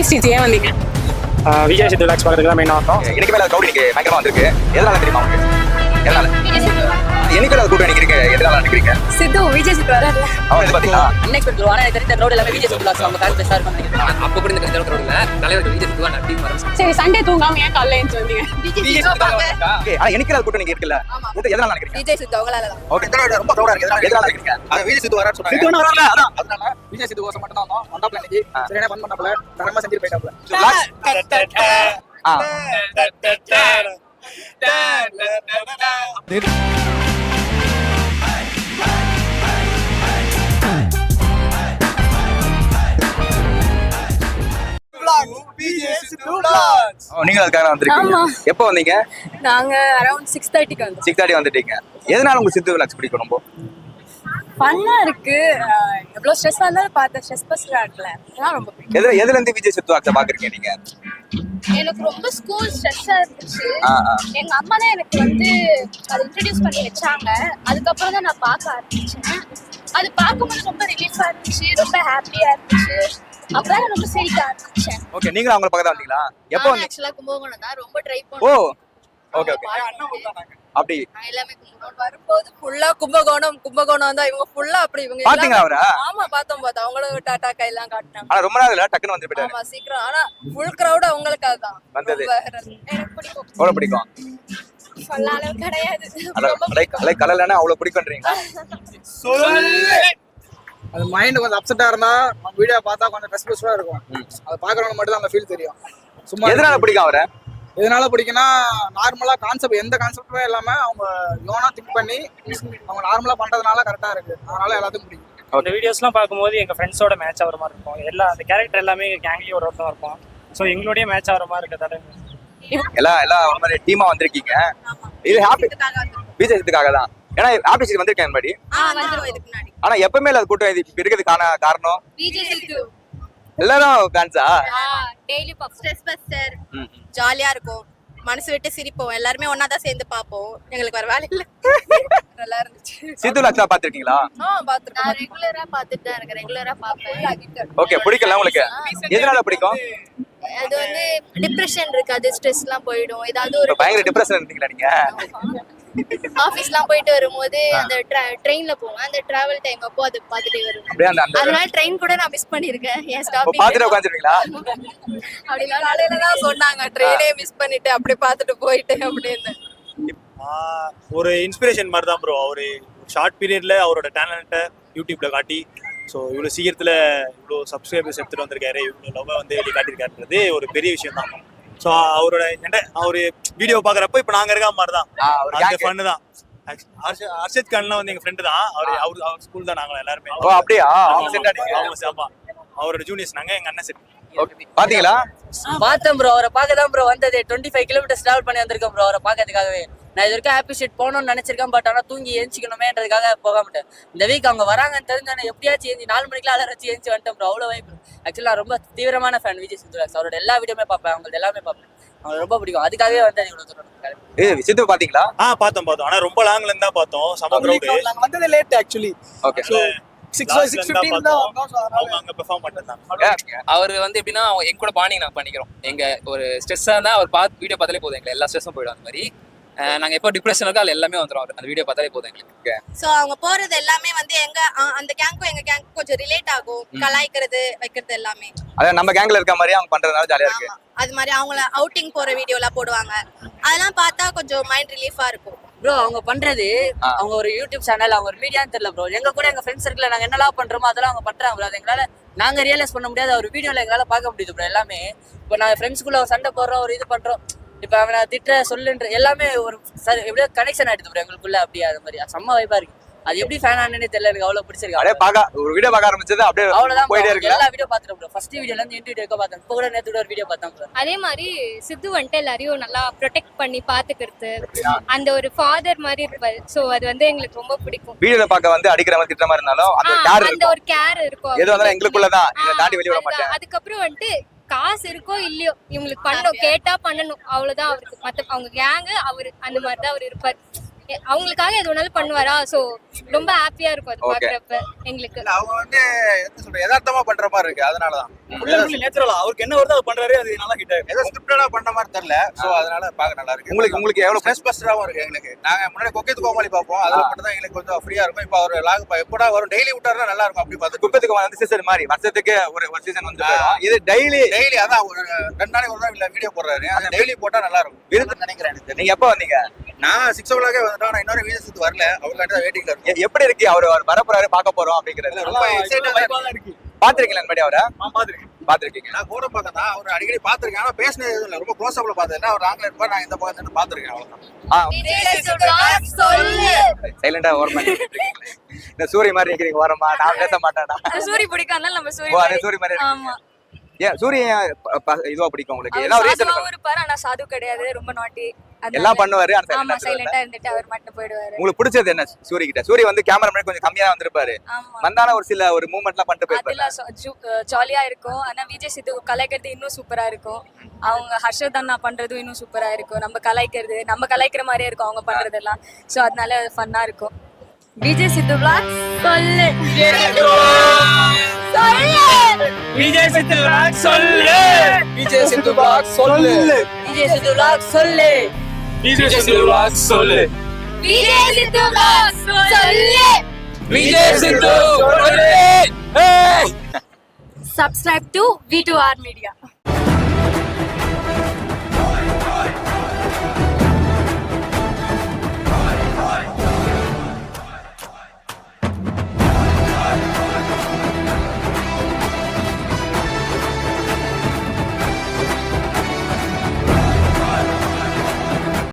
Street ஏன் வந்தீங்க Vijay Setu vlogs பார்க்கறதுக்கு தான் மெயினாக வந்தோம் எனக்கு மேல கவுடி இன்னைக்கு பயங்கரமா வந்திருக்கு. எதனால தெரியுமா உங்களுக்கு? எதனால? எனக்கு மேல கூட்டம் நிக்கிறீங்க? எதனால நிக்கிறீங்க? சித்து விஜய் சித்து வரல அவன் இது பாத்தீங்களா? அன்னைக்கு கொஞ்சம் ஆனா எனக்கு தெரிஞ்ச ரோடு எல்லாமே விஜய் சுற்றுலா நம்ம கால் பெஸ்டா இருக்கும் அப்போ கூட இந்த கஞ்சா ரோட்ல தலைவர் விஜய் சித்துவா டீம் வர சரி சண்டே தூங்காம ஏன் காலைல எழுந்து வந்தீங்க? Okay, ஆனா எனக்கு மேல கூட்டம் நீங்க இருக்குல்ல? எதனால நினைக்கிறீங்க விஜய் சித்து அவங்களால தான் ஓகே ரொம்ப க்ரௌடா இருக்கு. எதனால நினைக்கிறீங்க அது விஜய் சித்து வரான்னு சொன்னாங்க. சித்து வரல. அதான். அதனால விஜய் சேது கோசம் மட்டும் தான் வந்தோம். வந்தாப்ல இன்னைக்கு சரியான பண்ண பண்ணாப்ல தரமா செஞ்சுட்டு போயிட்டாப்ல. நீங்க அதுக்காக வந்திருக்கீங்க. எப்போ வந்தீங்க? நாங்க அரௌண்ட் சிக்ஸ் தேர்ட்டிக்கு வந்தோம். சிக்ஸ் தேர்ட்டி வந்துட்டீங்க. எதனால உங்களுக்கு சித்து விளாக்ஸ் பிடிக்கும் ரொம்ப? ஃபன்னா இருக்கு. எவ்வளவு ஸ்ட்ரெஸ்ஸா இருந்தாலும் பார்த்தேன் ஸ்ட்ரெஸ் பஸ்டா இருக்குல்ல அதெல்லாம் ரொம்ப பிடிக்கும். எதுல எதுல இருந்து விஜய் சித்து வாக்ஸ பாக்குறீங்க நீங்க? எனக்கு ரொம்ப ஸ்கூல் ஸ்ட்ரெஸ்ஸா இருந்துச்சு. எங்க அம்மா தான் எனக்கு வந்து அதை இன்ட்ரடியூஸ் பண்ணி வச்சாங்க. அதுக்கப்புறம் தான் நான் பார்க்க ஆரம்பிச்சேன். அது பார்க்கும்போது ரொம்ப ரிலீஃபா இருந்துச்சு ரொம்ப ஹாப்பியா இருந்துச்சு. அப்புறம் ரொம்ப சிரிக்க ஆரம்பிச்சேன். ஓகே நீங்களும் அவங்கள பக்கம் தான் வந்தீங்களா? எப்போ வந்தீங்க? ஆக்சுவலா கும்பகோணம் தான். ரொம்ப ட்ரை ஓ பண்ணேன் ஓகே ஓகே அப்படி. எல்லாமே கும்பகோணம் வரும்போது ஃபுல்லா கும்பகோணம் கும்பகோணம் தான் இவங்க ஃபுல்லா அப்படி இவங்க பாத்தீங்களா எல்லாமே- அவரை? ஆமா பார்த்தோம் பார்த்தோம். அவங்களும் டாடா கையெல்லாம் காட்டினாங்க. ஆனா ரொம்ப நாள் இல்ல டக்குன்னு வந்து ஆமா சீக்கிரம். ஆனா ஃபுல் கிரவுட் அவங்களுக்காக தான் வந்தது. எனக்கு பிடிக்கும். எவ்வளவு பிடிக்கும்? சொல்ல அளவு கிடையாது. லைக் கலர்லன்னா அவ்வளவு பிடிக்கும்ன்றீங்க அது மைண்ட் கொஞ்சம் அப்செட்டா இருந்தா வீடியோ பார்த்தா கொஞ்சம் ரெஸ்பெக்ட்ஃபுல்லா இருக்கும். அது பாக்குறவங்க மட்டும் தான் அந்த ஃபீல் தெரியும். சும்மா எதனால பிடிக்கும் அவரை? எதனால பிடிக்கும்னா நார்மலா கான்செப்ட் எந்த கான்செப்டுமே இல்லாம அவங்க யோனா திங்க் பண்ணி அவங்க நார்மலா பண்றதுனால கரெக்டா இருக்கு. அதனால எல்லாத்துக்கும் பிடிக்கும். அந்த வீடியோஸ்லாம் பார்க்கும்போது எங்கள் ஃப்ரெண்ட்ஸோட மேட்ச் ஆகிற மாதிரி இருக்கும். எல்லா அந்த கேரக்டர் எல்லாமே கேங்லேயும் ஒரு ஒருத்தம் இருப்போம் ஸோ எங்களுடைய மேட்ச் ஆகிற மாதிரி இருக்கிறதால எல்லாம் எல்லாம் ஒரு மாதிரி டீமா வந்திருக்கீங்க. இது ஹாப்பி சித்துக்காக தான். ஏன்னா ஹாப்பி சித்து வந்திருக்கேன் முன்னாடி. ஆ வந்துரும். இதுக்கு முன்னாடி. ஆனா எப்பவுமே இல்லாத கூட்டம் இது இருக்கிறதுக்கான காரணம். எல்லாரும் ஃபேன்ஸா டெய்லி பாப் ஸ்ட்ரெஸ் பஸ்டர் ஜாலியா இருக்கும். மனசு விட்டு சிரிப்போம். எல்லாருமே ஒண்ணா தான் சேர்ந்து பார்ப்போம் எங்களுக்கு வேற வேலை இல்ல. நல்லா இருந்துச்சு. சித்து லாக்ஸா பாத்திருக்கீங்களா ஆ பாத்துருக்கோம் நான் ரெகுலரா பார்த்துட்டு தான் இருக்கேன். ரெகுலரா பார்ப்பேன். ஓகே பிடிக்கல உங்களுக்கு? எதனால பிடிக்கும்? அது வந்து டிப்ரெஷன் இருக்காது. ஸ்ட்ரெஸ்லாம் போயிடும். ஏதாவது ஒரு பயங்கர டிப்ரெஷன் இருந்தீங்களா நீங்க? ஆஃபீஸ்லாம் போயிட்டு வரும்போது அந்த ட்ரெயின்ல போவேன் அந்த டிராவல் டைம் அப்போ அது அந்த அந்த அதனால ட்ரெயின் கூட நான் மிஸ் பண்ணிருக்கேன். என் இப்ப ஸ்டாப்பிங் பாத்துட்டு உட்காந்துருக்கீங்களா அப்படிலாம் காலையில தான் சொன்னாங்க ட்ரெயினே மிஸ் பண்ணிட்டு அப்படியே பார்த்துட்டு போயிட்டு அப்படின்னு. ஒரு இன்ஸ்பிரேஷன் மாதிரி தான் ப்ரோ அவர் ஷார்ட் பீரியட்ல அவரோட டேலண்ட்டை யூடியூப்ல காட்டி ஸோ இவ்வளோ சீக்கிரத்தில் இவ்வளோ சப்ஸ்கிரைபர்ஸ் எடுத்துட்டு வந்திருக்காரு இவ்வளோ லவ்வை வந்து வெளியே காட்டியிருக்காருன்றது ஒரு பெரிய விஷயம் தான் ஸோ அவரோட என்ன- அவரு வீடியோ பார்க்குறப்ப இப்போ நாங்கள் இருக்க மாதிரி தான் அந்த. ஃபன்னு தான். கான்லாம் வந்து எங்கள் ஃப்ரெண்டு தான். அவர் அவர் அவர் ஸ்கூல் தான் நாங்கள் எல்லாருமே. ஓ அப்படியா? அவங்க. அவரோட ஜூனியர்ஸ் நாங்கள் எங்கள் அண்ணன் செட் பாத்தீங்களா? பார்த்தேன் ப்ரோ அவரை பார்க்க தான் ப்ரோ வந்தது. டுவெண்ட்டி ஃபைவ் கிலோமீட்டர்ஸ் டிராவல் பண்ணி வந்திருக்கேன் ப்ரோ அவரை பார்க்கறதுக்காகவே. நான் இது வரைக்கும் ஹாப்பி ஷீட் போகணும்னு நினைச்சிருக்கேன் பட் ஆனால் தூங்கி ஏஞ்சிக்கணுமேன்றதுக்காக போக மாட்டேன் இந்த வீக் அவங்க வராங்கன்னு தெரிஞ்சானே எப்படியாச்சும் ஏஞ்சி நாலு மணிக்கெல்லாம் அலர் வச்சு ஏஞ்சி வந்துட்டேன் ப்ரோ அவ்வளோ வைப் ஆக்சுவலாக நான் ரொம்ப தீவிரமான ஃபேன் விஜய் சித்துராக்ஸ் அவரோட எல்லா வீடியோமே பார்ப்பேன். அவங்களுக்கு எல்லாமே பார்ப்பேன். அவங்க ரொம்ப பிடிக்கும். அதுக்காகவே வந்தேன் இவ்வளோ தூரம் ஏ சித்து பாத்தீங்களா? ஆ பார்த்தோம் பார்த்தோம். ஆனால் ரொம்ப லாங்ல இருந்து தான் பார்த்தோம். செம க்ரௌடு நாங்க வந்தது late actually okay six six fifteen தான் வந்தோம் so அதனால அவங்க அங்கே பெர்ஃபார்ம் பண்ணிருந்தாங்க. அவர் வந்து எப்படின்னா அவங்க எங்க கூட பாண்டிங் நாங்கள் பண்ணிக்கிறோம். எங்க ஒரு ஸ்ட்ரெஸ்ஸாக இருந்தால் அவர் பார்த்து வீடியோ பார்த்தாலே போதும் எங்களுக்கு. எல்லா ஸ்ட்ரெஸ்ஸும் போயிடும் அந்த மாதிரி. அஹ் நாங்க எப்போ டிப்ரெஷன் இருக்கோ அது எல்லாமே வந்துடும் அவர் அந்த வீடியோ பார்த்தாலே போதும் எங்களுக்கு. சோ அவங்க போறது எல்லாமே வந்து எங்க அ- அந்த கேங்க்கும் எங்க கேங்க்கும் கொஞ்சம் ரிலேட் ஆகும். கலாய்க்கிறது வைக்கிறது எல்லாமே. அதான் நம்ம கேங்ல இருக்க மாதிரி அவங்க பண்றதுனால ஜாலியா இருக்கு. அது மாதிரி அவங்கள அவுட்டிங் போற வீடியோ எல்லாம் போடுவாங்க. அதெல்லாம் பார்த்தா கொஞ்சம் மைண்ட் ரிலீஃபா இருக்கும். ப்ரோ அவங்க பண்றது. அவங்க ஒரு யூடியூப் சேனல் அவங்க ஒரு மீடியான்னு தெரியல ப்ரோ எங்க கூட எங்க ஃப்ரெண்ட்ஸ் சர்க்கிள் நாங்க என்னெல்லாம் பண்றோமோ அதெல்லாம் அவங்க பண்றாங்க ப்ரோ அது எங்களால நாங்க ரியலைஸ் பண்ண முடியாது அவர் வீடியோல எங்களால பார்க்க முடியுது ப்ரோ எல்லாமே. இப்போ நாங்க ஃப்ரெண்ட்ஸ்குள்ள ஒரு சண்டை போடுறோம் ஒரு இது பண்றோம். இப்போ அவனை திட்ட சொல்லுன்ற எல்லாமே ஒரு சரி எப்படியோ கனெக்ஷன் ஆயிடுது ப்ரோ எங்களுக்குள்ள அப்படியே அது மாதிரி. செம்ம வைப்பா இருக்கு. அது எப்படி ஃபேன் ஆனே தெரியல எனக்கு அவ்வளவு பிடிச்சிருக்கு. அப்படியே பாக்க ஒரு வீடியோ பார்க்க ஆரம்பிச்சது அப்படியே அவ்வளவுதான். போயிட்டே இருக்குல்ல? எல்லா வீடியோ பாத்துறோம் ப்ரோ ஃபர்ஸ்ட் வீடியோல இருந்து எண்ட் வீடியோ பார்த்தேன். இப்போ கூட நேத்து கூட ஒரு வீடியோ பார்த்தேன் ப்ரோ அதே மாதிரி சித்து வந்துட்டு எல்லாரையும் நல்லா ப்ரொடெக்ட் பண்ணி பாத்துக்கிறது அந்த ஒரு ஃபாதர் மாதிரி இருப்பாரு. சோ அது வந்து எங்களுக்கு ரொம்ப பிடிக்கும். வீடியோல பார்க்க வந்து அடிக்கிற மாதிரி திட்டுற மாதிரி இருந்தாலும் அந்த கேர் அந்த ஒரு கேர் இருக்கும் எது வந்தாலும் எங்களுக்குள்ளதான் ஆ, இதை தாண்டி வெளிய அதுதான். மாட்டேன். அதுக்கப்புறம் வந்துட்டு காசு இருக்கோ இல்லையோ இவங்களுக்கு பண்ணணும் கேட்டா பண்ணணும். அவ்வளவுதான் அவருக்கு. மத்த அவங்க கேங்கு அவரு அந்த மாதிரி தான் அவர் இருப்பார். அவங்களுக்காக எது வேணாலும் பண்ணுவாரா? சோ ரொம்ப ஹாப்பியா இருக்கும் அது. பாக்குறப்ப எங்களுக்கு. அவங்க வந்து என்ன சொல்ற யதார்த்தமா பண்ற மாதிரி இருக்கு அதனாலதான் நேச்சுரலா அவருக்கு என்ன வருதோ அது பண்றாரு அது நல்லா கிட்ட ஏதோ ஸ்கிரிப்டடா பண்ண மாதிரி தெரியல. சோ அதனால பாக்க நல்லா இருக்கு. உங்களுக்கு உங்களுக்கு எவ்வளவு ஸ்ட்ரெஸ் பஸ்டராவும் இருக்கு எங்களுக்கு. நாங்க முன்னாடி கொக்கேத்து கோமாளி பார்ப்போம். அதுல. மட்டும் தான் எங்களுக்கு கொஞ்சம் ஃப்ரீயா இருக்கும். இப்போ அவர் லாக் எப்படா வரும்? டெய்லி விட்டாருன்னா நல்லா இருக்கும் அப்படி பார்த்து குப்பத்துக்கு வந்து சீசன் மாதிரி வருஷத்துக்கு ஒரு ஒரு சீசன் வந்து. இது டெய்லி டெய்லி அதான் ஒரு ரெண்டு நாளைக்கு ஒரு தான் இல்ல வீடியோ போடுறாரு. அது டெய்லி போட்டா நல்லா இருக்கும். விருது நினைக்கிறேன் நீங்க எப்ப வந்தீங்க? நான் சிக்ஸ் ஓ கிளாக்கே வந்துட்டோம். நான் இன்னொரு வீடியோ சுத்து வரல. அவருக்காண்டி தான் வெயிட்டிங்ல இருக்கும். எ- எப்படி இருக்கு? அவர் அவர் வரப்போறாரு பார்க்க போறோம் அப்படிங்கிறது. ரொம்ப எக்ஸைட்டடா இருக்கு. பாத்திருக்கீங்களா முன்னாடி அவரை? பாத்துருக்கேன் பாத்திருக்கீங்க நான் கூட பார்க்க தான் அவர் அடிக்கடி பாத்திருக்கேன் ஆனா பேசினது எதுவும் இல்லை. ரொம்ப க்ளோஸ் அப்ல பார்த்தது அவர் ஆங்கில இருப்பார் நான் இந்த பக்கத்துல இருந்து பாத்திருக்கேன் அவ்வளவுதான். சைலண்டா ஓரமா. இந்த சூரிய மாதிரி நிக்கிறீங்க ஓரமா. நான் பேச மாட்டேனா சூரி பிடிக்கும் நம்ம அது சூரிய மாதிரி இருக்கு. ஆமா. ஏன் சூரிய ப- இதுவா பிடிக்கும் உங்களுக்கு? என்ன ரீசன் இருப்பாரு ஆனா சாது கிடையாது. ரொம்ப நாட்டி எல்லாம் பண்ணுவாரு ஆமா. சைலண்டா இருந்துட்டு அவர் மட்டும் போயிடுவாரு. உங்களுக்கு பிடிச்சது என்ன சூரிய கிட்ட? சூரிய வந்து கேமரா முன்னாடி கொஞ்சம் கம்மியா வந்திருப்பாரு. வந்தான ஒரு சில ஒரு மூவ்மெண்ட் எல்லாம் பண்ணிட்டு போயிருப்பாரு. ஜாலியா இருக்கும். ஆனா விஜய் சித்து கலாய்க்கிறது இன்னும் சூப்பரா இருக்கும். அவங்க ஹர்ஷத் அண்ணா பண்றதும் இன்னும் சூப்பரா இருக்கும். நம்ம கலாய்க்கிறது நம்ம கலாய்க்கிற மாதிரியே இருக்கும் அவங்க பண்றதெல்லாம். சோ அதனால ஃபன்னா இருக்கும். விஜய் சித்து vlog சொல்லு. விஜய் சித்து சொல்லு. விஜய் சித்து பாக் சொல்லு. விஜய் சித்து vlog சொல்லு. விஜய் சித்து சொல்லு விஜய் சித்து vlog சொல்லு விஜய் சித்து subscribe to V2R Media.